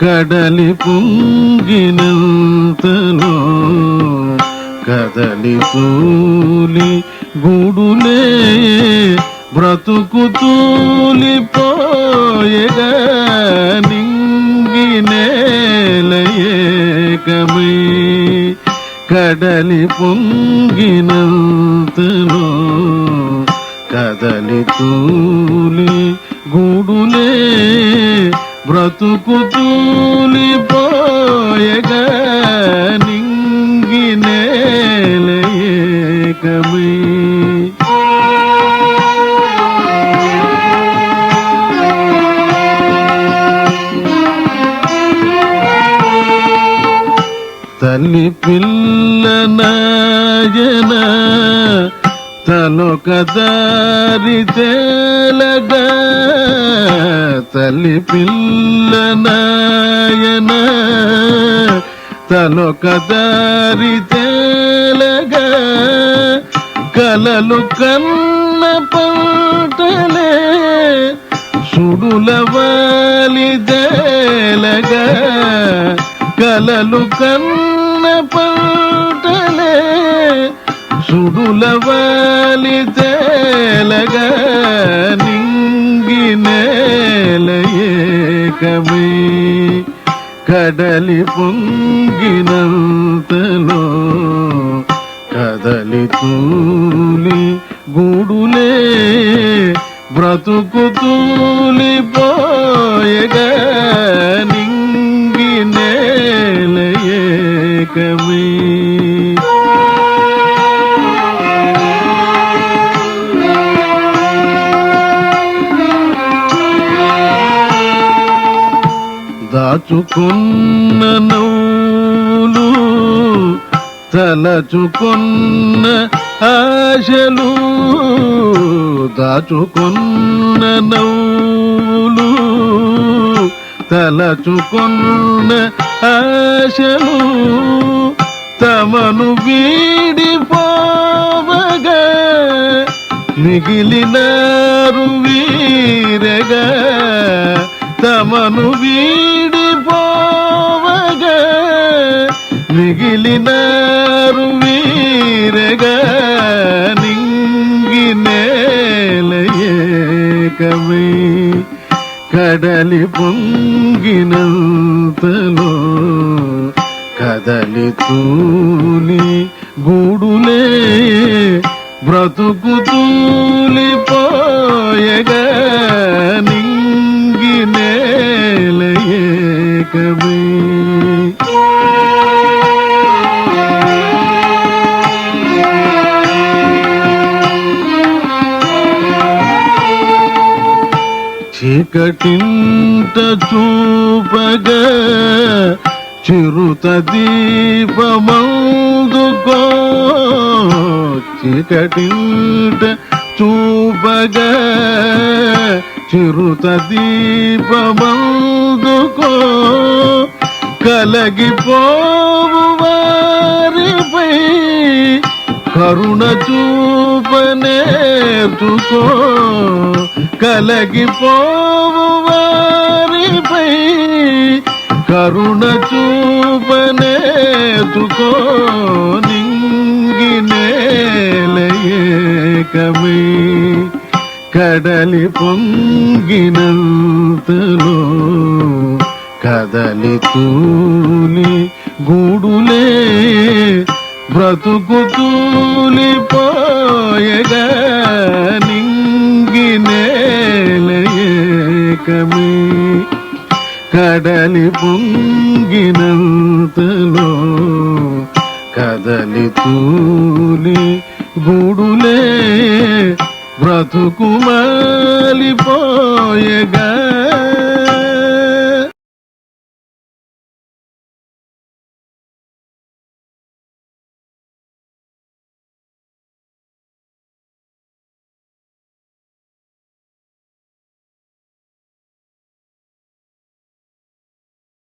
కడలి పుంగినంతలో కదలి తూలి గూడులే బ్రతుకు తూలిపోయగా నింగి నేలయేకమై కడలి పొంగినంతలో కదలి తూలి గూడులే బ్రతుకు తూలిపోయగా నింగి నేలయేకమై తల్లి పిల్ల నాయన తలొక దారి తేలగా తల్లి పిల్ల నాయన తలొక దారి తేలగా కలలు కన్న పంటలే సుడుల వాలిదేలగా కలలు కన్న పంటలే సుడుల వాలిదేలగా నింగి నేలయేకమై కడలి పొంగినంతలో కదలి తూలి గూడులే బ్రతుకు తూలి పోయగా నింగి నేలయేకమై తలచుకున్న నవ్వులు తలచుకున్న ఆశలు దాచుకున్న నవ్వులు తలచుకున్న ఆశలు తమను వీడిపోవగా మిగిలినారు వీరగా. తమను వీడిపోవగా మిగిలినారు వీరగా నింగి నేలయేకమై కడలి పొంగినంతలో కదలి తూలి నేలయేకమై చీకటింత చూపగా చిరుత దీపమందుకో చీకటింత చూపగా చిరుత దీపమందుకో కలగిపోవు వారిపై కరుణ చూపనేర్చుకో కలగిపోవు వారిపై కరుణ చూపనేర్చుకో నింగి నేలయేకమై కడలి పొంగినంతలో కదలితూని గూడులే బ్రతుకు పోయగా నింగి నేలయేకమై కడలి పొంగినంతలో కదలి తూలి గూడులే బ్రతుకుమాలిపోయగా